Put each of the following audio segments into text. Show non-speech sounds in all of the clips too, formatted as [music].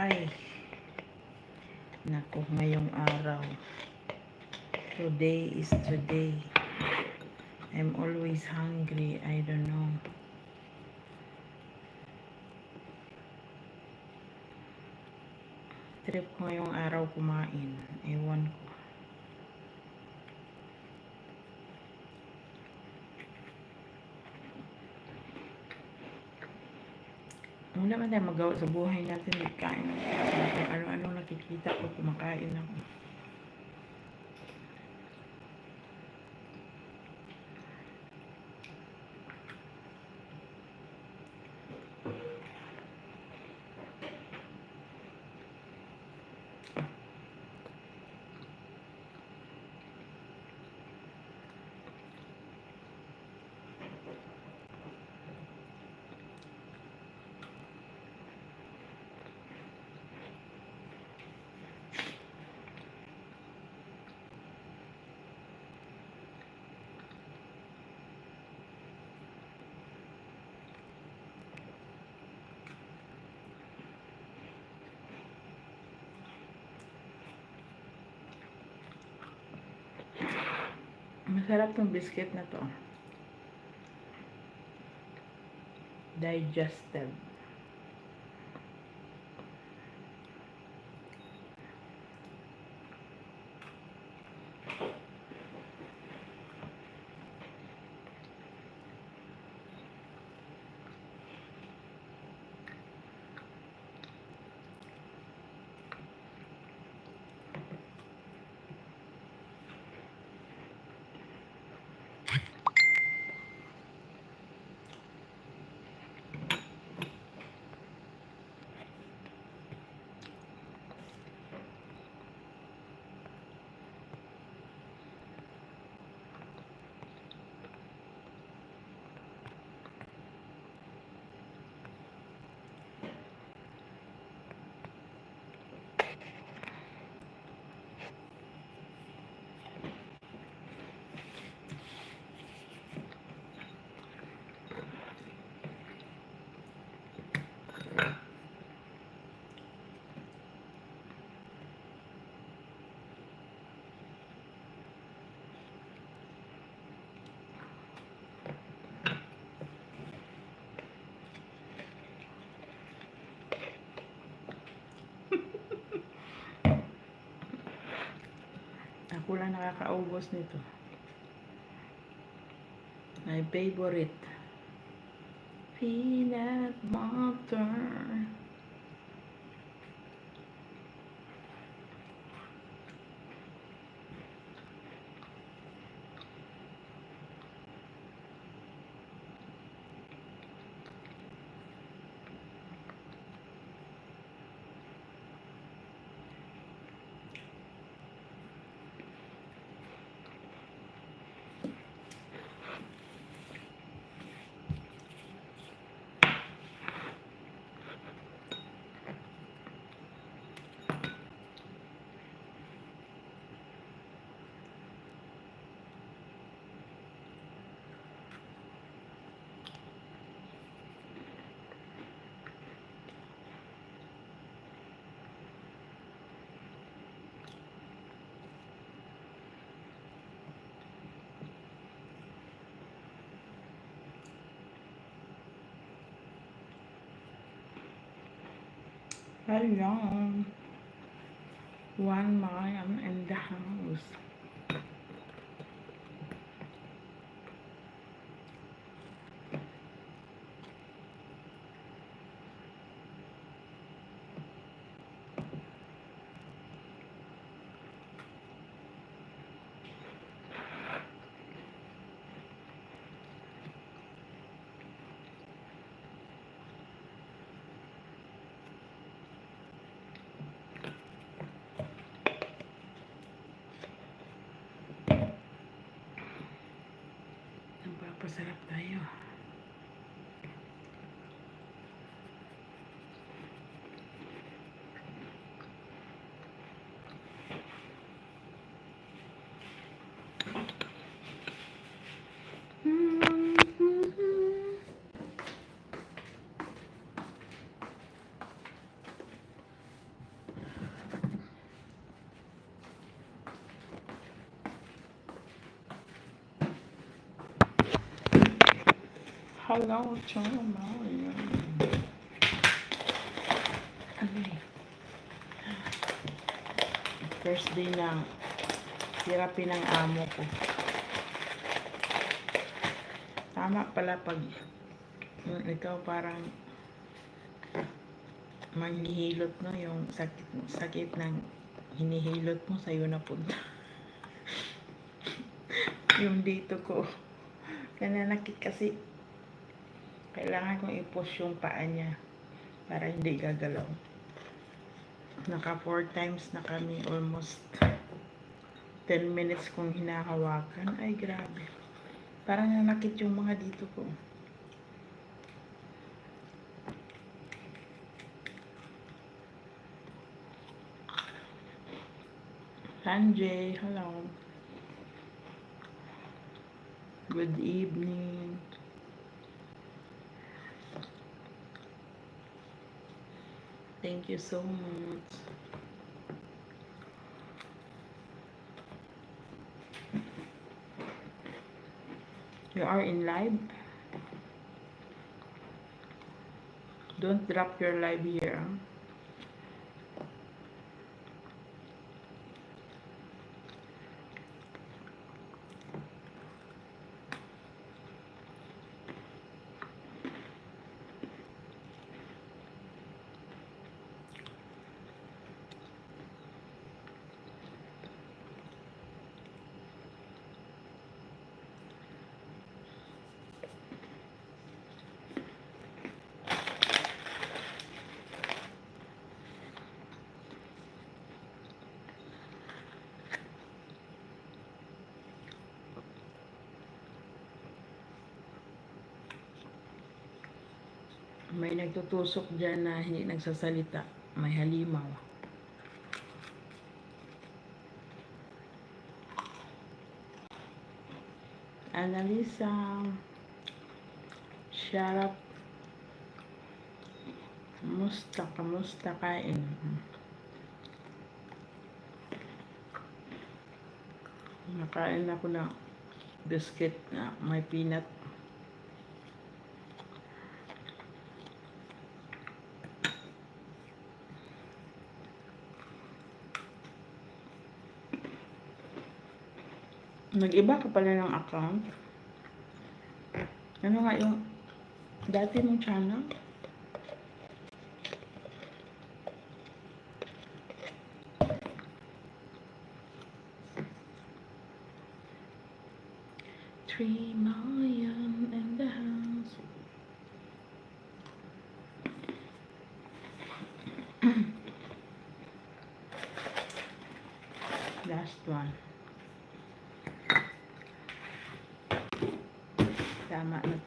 Ay. Naku, ngayong araw. Today is today. I'm always hungry. I don't know. Trip ko ngayong araw kumain. Ewan ko. Wala man tayo magawa sa buhay natin. Kain ng ano-ano nakikita ko kumakain ako. Masarap tong biscuit na to. Digested. Ako lang nakakaubos nito. My favorite. Peanut butter. Hello. One man in the house. 没有 Nagpapasarap tayo. Hello, Choma. Ay. First day ng therapy ng amo ko. Tama pala pag ikaw parang manghihilot no yung sakit sakit ng hinihilot mo sa'yo na punta. [laughs] yung dito ko nananakit kasi kailangan kong i-push yung paa niya para hindi gagalaw. Naka four times na kami almost 10 minutes kong hinahawakan. Ay, grabe. Parang nanakit yung mga dito ko. Sanjay, hello. Good evening. Thank you so much. You are in live. Don't drop your live here. May nagtutusok dyan na hindi nagsasalita. May halimaw. Annalisa. Sharap. Kamusta? Kamusta kain? Nakain ako ng biscuit na may peanut. Nag-iba ka pala ng account? Ano nga yung dati mong channel? Three million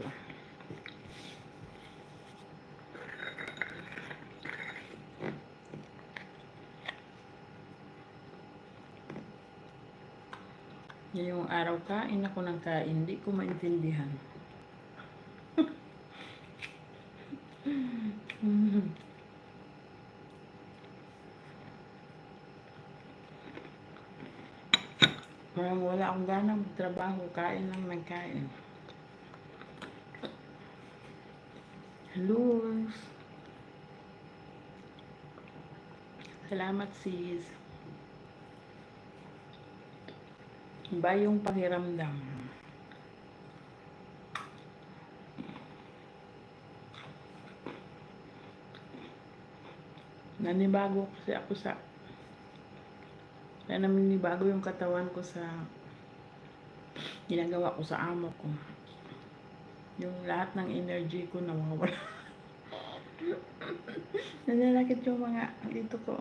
to. Ngayong araw kain ako ng kain, hindi ko maintindihan. Parang wala akong gana magtrabaho, kain lang ng kain. Hello. Salamat sis. Ba yung pakiramdam? Nanibago kasi ako sa kaya naninibago yung katawan ko sa ginagawa ko sa amo ko. Yung lahat ng energy ko nawawala. [laughs] Nananakit yung mga dito ko.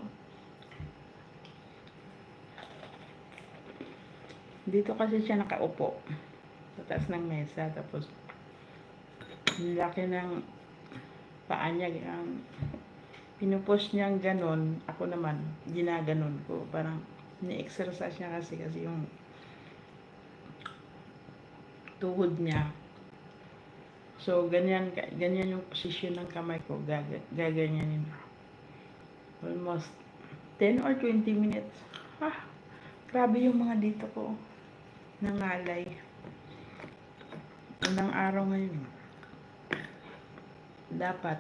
Dito kasi siya nakaupo. Sa taas ng mesa. Tapos, laki ng paa niya. Ang pinupush niyang ganon. Ako naman, ginaganon ko. Parang, ni-exercise niya kasi kasi yung tuhod niya. So, ganyan, ganyan yung position ng kamay ko. Gaga, gaganyanin. Almost 10 or 20 minutes. Ah, grabe yung mga dito ko. Nangalay. Unang araw ngayon. dapat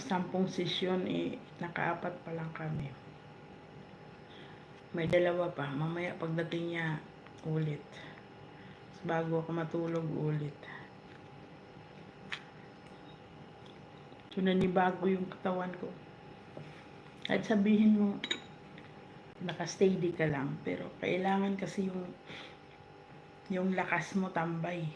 sampung sesyon eh nakaapat pa lang kami may dalawa pa mamaya pagdating niya ulit bago ako matulog ulit so nanibago yung katawan ko at sabihin mo nakasteady ka lang pero kailangan kasi yung yung lakas mo tambay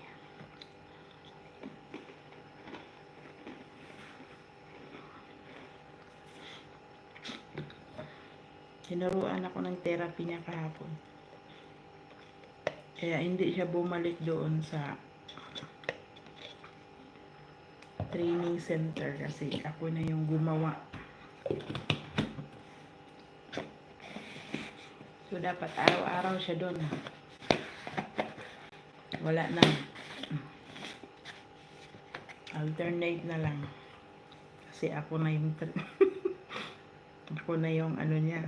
Tinuruan ako ng therapy niya kahapon. Kaya hindi siya bumalik doon sa training center kasi ako na yung gumawa. So dapat araw-araw siya doon. Wala na. Alternate na lang. Kasi ako na yung [laughs] ako na yung ano niya.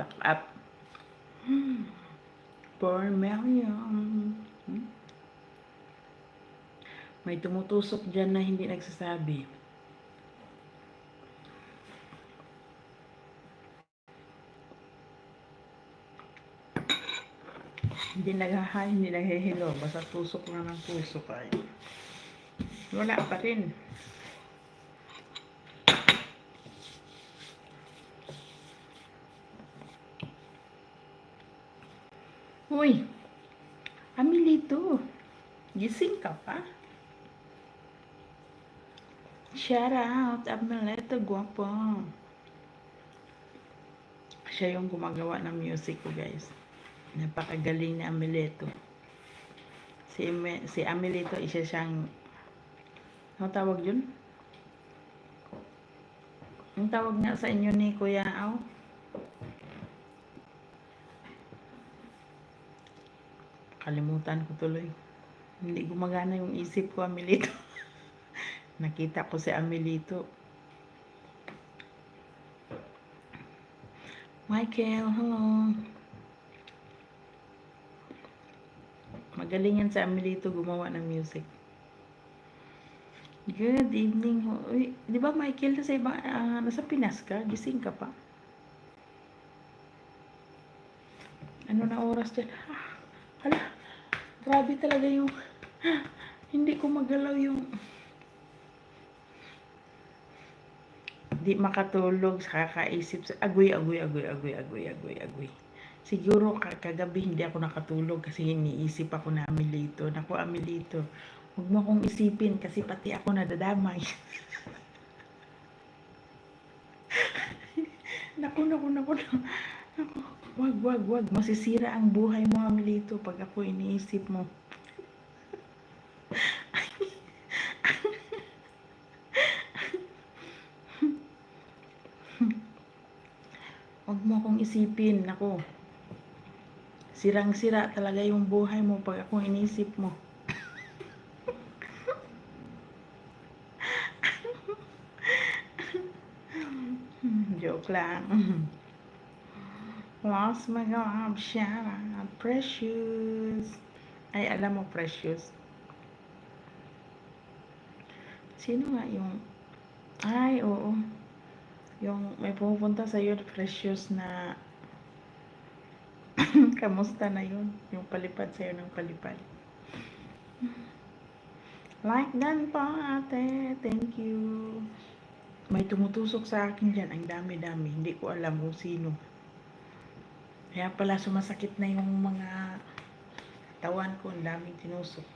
Back up. Four million. Hmm? May tumutusok dyan na hindi nagsasabi. Hindi naghahay, hindi naghihilo. Basta tusok na ng tusok ay. Wala pa rin. Uy, Amilito, gising ka pa? Shout out, Amilito, guwapo. Siya yung gumagawa ng music ko, guys. Napakagaling ni Amilito. Si, si Amilito, isa siyang, ano tawag yun? Ang tawag nga sa inyo ni Kuya Aw? Kalimutan ko tuloy. Hindi gumagana yung isip ko, Amelito. Nakita ko si Amelito. Michael, hello. Magaling yan sa Amelito gumawa ng music. Good evening. Uy, di ba Michael, nasa, iba, ah, nasa Pinas ka? Gising ka pa? Ano na oras dyan? Ah, hala, grabe talaga yung, hindi ko magalaw yung, di makatulog, kakaisip, sa- agoy, agoy, agoy, agoy, agoy, agoy, agoy. Siguro ka- kagabi hindi ako nakatulog kasi iniisip ako na Amelito. Naku, Amelito, huwag mo akong isipin kasi pati ako nadadamay. [laughs] naku, naku, naku, naku. Naku, wag, wag, wag. Masisira ang buhay mo, Amelito, pag ako iniisip mo. [laughs] Akong isipin, naku. Sirang-sira talaga yung buhay mo pag ako inisip mo. [laughs] Joke lang. Lost my God, out, Precious. Ay, alam mo, Precious. Sino nga yung... Ay, oo. Yung may pumupunta sa iyo, Precious, na... [clears throat] Kamusta na yun? Yung palipad sa'yo ng palipad. Like dan po, ate. Thank you. May tumutusok sa akin dyan. Ang dami-dami. Hindi ko alam kung sino. Kaya pala sumasakit na yung mga tawan ko. Ang daming tinusok.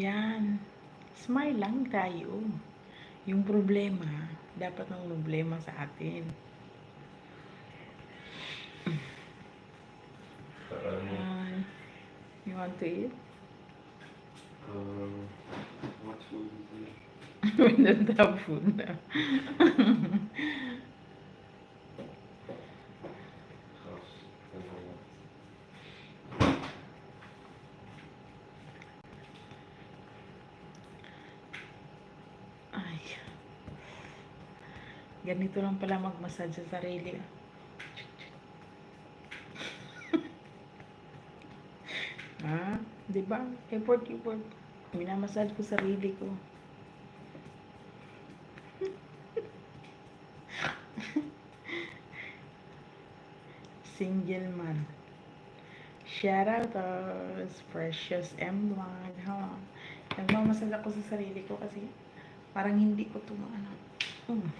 Yan. Smile lang tayo. Yung problema, dapat ng problema sa atin. Uh, you want to eat? Um, what food is it? [laughs] we don't. [laughs] Ganito lang pala magmasad sa sarili. [laughs] ha? Di ba? Effort, effort. Minamasad ko sarili ko. [laughs] Single man. Shout out us, Precious M. Vlog, ha? Nagmamasad ako sa sarili ko kasi parang hindi ko ito maano. Hmm.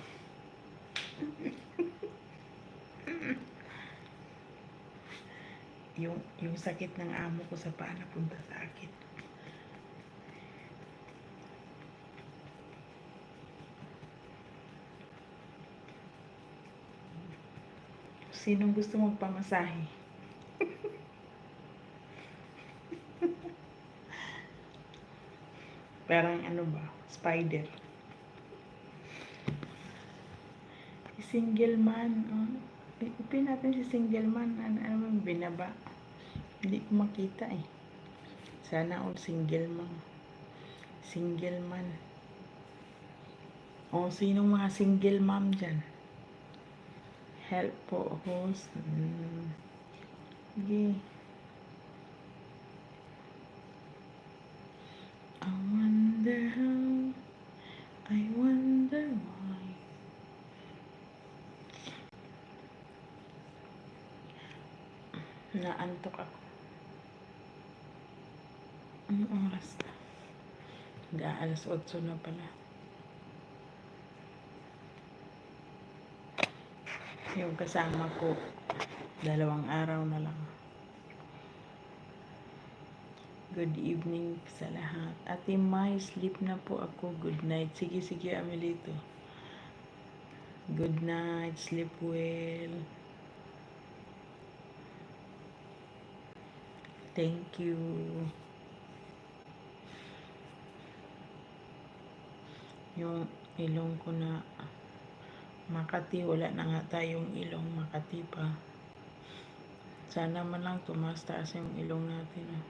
Yung, yung sakit ng amo ko sa paa napunta sa akin. Sinong gusto magpamasahe? [laughs] Parang ano ba? Spider. Single man. Oh. Ipin natin si single man. Ano, ano man binaba? Hindi ko makita eh. Sana all single man. Single man. O, oh, sinong mga single mom dyan? Help po, host. Hmm. Sige. Naantok ako. Anong oras na? Hindi, alas 8 na pala. Yung kasama ko, dalawang araw na lang. Good evening sa lahat. Ate Mai, sleep na po ako. Good night. Sige, sige, Amelito. Good night. Sleep well. Thank you. Yung ilong ko na Makati, wala na nga tayong ilong Makati pa. Sana man lang tumaas taas yung ilong natin. ah.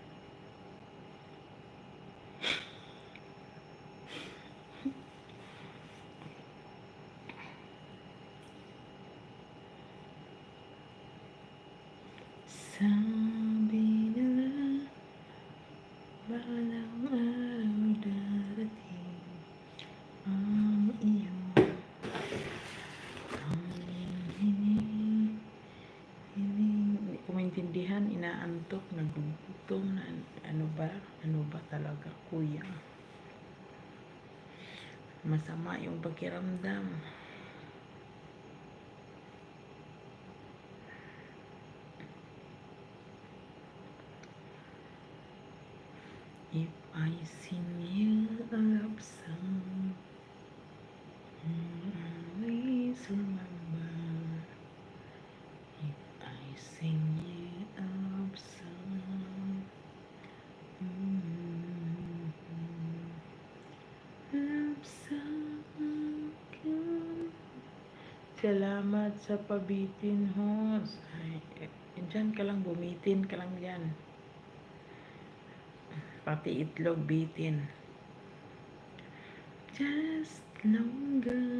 [laughs] Sabi Masama yung pakiramdam If I sing you a love song, always remember. If I sing sa pabitin, host. Ay, eh, dyan ka lang, bumitin ka lang dyan. Pati itlog bitin. Just longer.